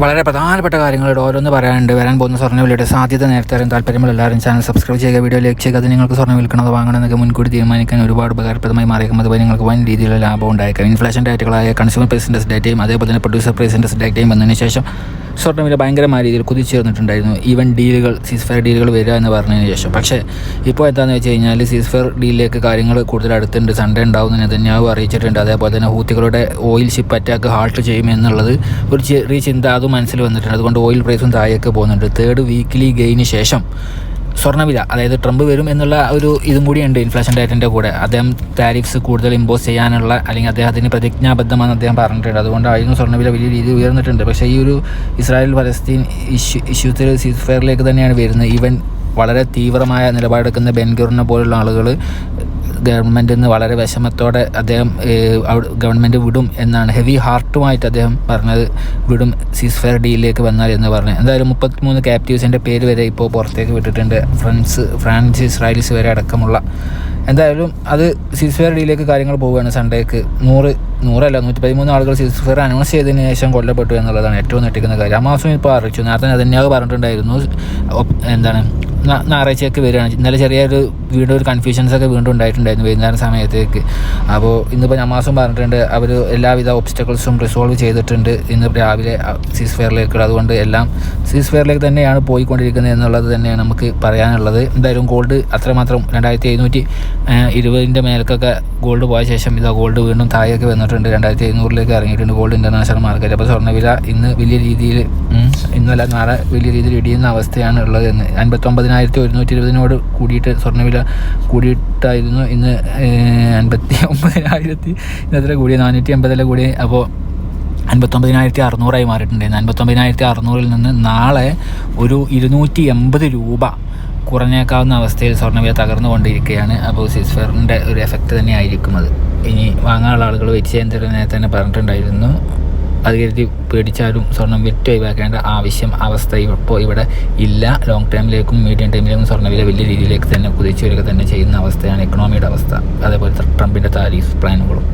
വളരെ പ്രധാനപ്പെട്ട കാര്യങ്ങളോട് ഓരോന്ന് പറയാനുണ്ട്. വരാൻ പോകുന്ന സ്വർണവിലയുടെ സാധ്യത നേരത്തെ അറിയാൻ താല്പര്യമുള്ള എല്ലാവരും ചാനൽ സബ്സ്ക്രൈബ് ചെയ്യുക വീഡിയോ ലൈക്ക് ചെയ്യുക അത് നിങ്ങൾക്ക് സ്വർണം വിൽക്കണത് വാങ്ങണമെന്നൊക്കെ മുൻകൂട്ടി തീരുമാനിക്കാൻ ഒരുപാട് ഉപകാരപ്രദമായി മാറിയേക്കും. അതുപോലെ നിങ്ങൾക്ക് വൻ രീതിയിലുള്ള ലാഭം ഉണ്ടായേക്കാം. ഇൻഫ്ലേഷൻ ഡേറ്റുകളായ കൺസ്യൂമർ പ്രൈസിന്റെ ഡേറ്റയും അതേപോലെ തന്നെ പ്രൊഡ്യൂസർ പ്രൈസിന്റെ ഡേറ്റയും വന്നതിന് ശേഷം സ്വർണവില ഭയങ്കരമായ രീതിയിൽ കുതിച്ചുയർന്നിട്ടുണ്ടായിരുന്നു. ഈവൻ ഡീലുകൾ സീസ് ഫയർ ഡീലുകൾ വരിക എന്ന് പറഞ്ഞതിന് ശേഷം. പക്ഷേ ഇപ്പോൾ എന്താണെന്ന് വെച്ച് കഴിഞ്ഞാൽ സീസ് ഫയർ ഡീലിലേക്ക് കാര്യങ്ങൾ കൂടുതൽ അടുത്തുണ്ട്. സൺഡേ ഉണ്ടാവും എന്ന് നെതന്യാഹു അറിയിച്ചിട്ടുണ്ട്. അതേപോലെ തന്നെ ഹൂത്തികളുടെ ഓയിൽ ഷിപ്പ് അറ്റാക്ക് ഹാൾട്ട് ചെയ്യുമെന്നുള്ളത് ഒരു ചെറിയ ചിന്ത അതും മനസ്സിൽ വന്നിട്ടുണ്ട്. അതുകൊണ്ട് ഓയിൽ പ്രൈസും താഴേക്ക് പോകുന്നുണ്ട്. തേർഡ് വീക്കിലി ഗെയിന് ശേഷം സ്വർണവില അതായത് ട്രംപ് വരും എന്നുള്ള ഒരു ഇതും കൂടിയുണ്ട് ഇൻഫ്ലേഷൻ ഡേറ്റിന്റെ കൂടെ. അദ്ദേഹം താരിഫ്സ് കൂടുതൽ ഇമ്പോസ് ചെയ്യാനുള്ള അല്ലെങ്കിൽ അദ്ദേഹത്തിന് പ്രതിജ്ഞാബദ്ധമാണെന്ന് അദ്ദേഹം പറഞ്ഞിട്ടുണ്ട്. അതുകൊണ്ടായിരുന്നു സ്വർണവില വലിയ രീതിയിൽ ഉയർന്നിട്ടുണ്ട്. പക്ഷേ ഈ ഒരു ഇസ്രായേൽ പലസ്തീൻ ഇഷ്യൂ ഇഷ്യൂത്തിൽ സീസ് തന്നെയാണ് വരുന്നത്. ഈവൻ വളരെ തീവ്രമായ നിലപാടെടുക്കുന്ന ബെൻഗൂറിനെ പോലുള്ള ആളുകൾ ഗവൺമെന്റിൽ നിന്ന് വളരെ വിഷമത്തോടെ അദ്ദേഹം ഗവൺമെന്റ് വിടും എന്നാണ്. ഹെവി ഹാർട്ടുമായിട്ട് അദ്ദേഹം പറഞ്ഞത് വിടും സീസ് ഫെയർ ഡീലിലേക്ക് വന്നാൽ എന്ന് പറഞ്ഞു. എന്തായാലും മുപ്പത്തിമൂന്ന് ക്യാപ്റ്റീവ്സിന്റെ പേര് വരെ ഇപ്പോൾ പുറത്തേക്ക് വിട്ടിട്ടുണ്ട്. ഫ്രണ്ട്സ് ഫ്രാൻസ് ഇസ്രായേൽസ് വരെ അടക്കമുള്ള. എന്തായാലും അത് സീസ് ഫെയർ ഡീലിലേക്ക് കാര്യങ്ങൾ പോവുകയാണ് സൺഡേക്ക്. നൂറ് നൂറല്ല നൂറ്റി പതിമൂന്ന് ആളുകൾ സീസ് ഫെയർ അനൗൺസ് ചെയ്തതിന് ശേഷം കൊല്ലപ്പെട്ടു എന്നുള്ളതാണ് ഏറ്റവും നെട്ടിക്കുന്ന കാര്യം. അമാസം ഇപ്പോൾ അറിയിച്ചു. നേരത്തെ നെതന്യാഹ് പറഞ്ഞിട്ടുണ്ടായിരുന്നു. എന്താണ് ഞായറാഴ്ചയൊക്കെ വരികയാണ്. ഇന്നലെ ചെറിയൊരു വീണ്ടും ഒരു കൺഫ്യൂഷൻസ് ഒക്കെ വീണ്ടും ഉണ്ടായിട്ടുണ്ടായിരുന്നു വൈകുന്നേരം സമയത്തേക്ക്. അപ്പോൾ ഇന്നിപ്പോൾ നമാസും പറഞ്ഞിട്ടുണ്ട് അവർ എല്ലാവിധ ഒബ്സ്റ്റക്കിൾസും റിസോൾവ് ചെയ്തിട്ടുണ്ട്. ഇന്ന് രാവിലെ സീസ് ഫെയറിലേക്ക് അതുകൊണ്ട് എല്ലാം സീസ് ഫെയറിലേക്ക് തന്നെയാണ് പോയിക്കൊണ്ടിരിക്കുന്നത് എന്നുള്ളത് തന്നെയാണ് നമുക്ക് പറയാനുള്ളത്. എന്തായാലും ഗോൾഡ് അത്രമാത്രം രണ്ടായിരത്തി എഴുന്നൂറ്റി ഇരുപതിന്റെ മേൽക്കൊക്കെ ഗോൾഡ് പോയ ശേഷം ഇതാ ഗോൾഡ് വീണ്ടും താഴേക്ക് വന്നിട്ടുണ്ട്. രണ്ടായിരത്തി എഴുന്നൂറിലേക്ക് ഇറങ്ങിയിട്ടുണ്ട് ഗോൾഡ് ഇന്റർനാഷണൽ മാർക്കറ്റ് അപ്പോൾ സ്വർണവില ഇന്ന് വലിയ രീതിയിൽ ഇന്നല്ല നാളെ വലിയ രീതിയിൽ ഇടിയുന്ന അവസ്ഥയാണ് ഉള്ളത് എന്ന്. അൻപത്തൊമ്പതിനായിരത്തി ഒരുന്നൂറ്റി ഇരുപതിനോട് കൂടിയിട്ട് സ്വർണവില കൂടിയിട്ടായിരുന്നു ഇന്ന് അൻപത്തി ഒമ്പതിനായിരത്തി ഇന്നത്ര കൂടിയ നാനൂറ്റി അമ്പതിലെ കൂടി? അപ്പോൾ അൻപത്തൊമ്പതിനായിരത്തി അറുന്നൂറായി മാറിയിട്ടുണ്ടായിരുന്നു. അൻപത്തൊമ്പതിനായിരത്തി അറുന്നൂറിൽ നിന്ന് നാളെ ഒരു ഇരുന്നൂറ്റി എൺപത് രൂപ കുറഞ്ഞേക്കാവുന്ന അവസ്ഥയിൽ സ്വർണവില തകർന്നുകൊണ്ടിരിക്കുകയാണ്. അപ്പോൾ സിസ്ഫറിന്റെ ഒരു എഫക്റ്റ് തന്നെ ആയിരിക്കും അത് ഇനി വാങ്ങാനുള്ള ആളുകൾ വെച്ച് ചെയ്യാൻ തന്നെ പറഞ്ഞിട്ടുണ്ടായിരുന്നു. അത് കരുതി പേടിച്ചാലും സ്വർണം വിറ്റ് ഒഴിവാക്കേണ്ട ആവശ്യം അവസ്ഥ ഇപ്പോൾ ഇവിടെ ഇല്ല. ലോങ് ടൈമിലേക്കും മീഡിയം ടൈമിലേക്കും സ്വർണവില വലിയ രീതിയിലേക്ക് തന്നെ കുതിച്ചു വരിക തന്നെ ചെയ്യുന്ന അവസ്ഥയാണ് എക്കണോമിയുടെ അവസ്ഥ. അതേപോലെ ട്രംപിന്റെ താരീഫ് പ്ലാനുകളും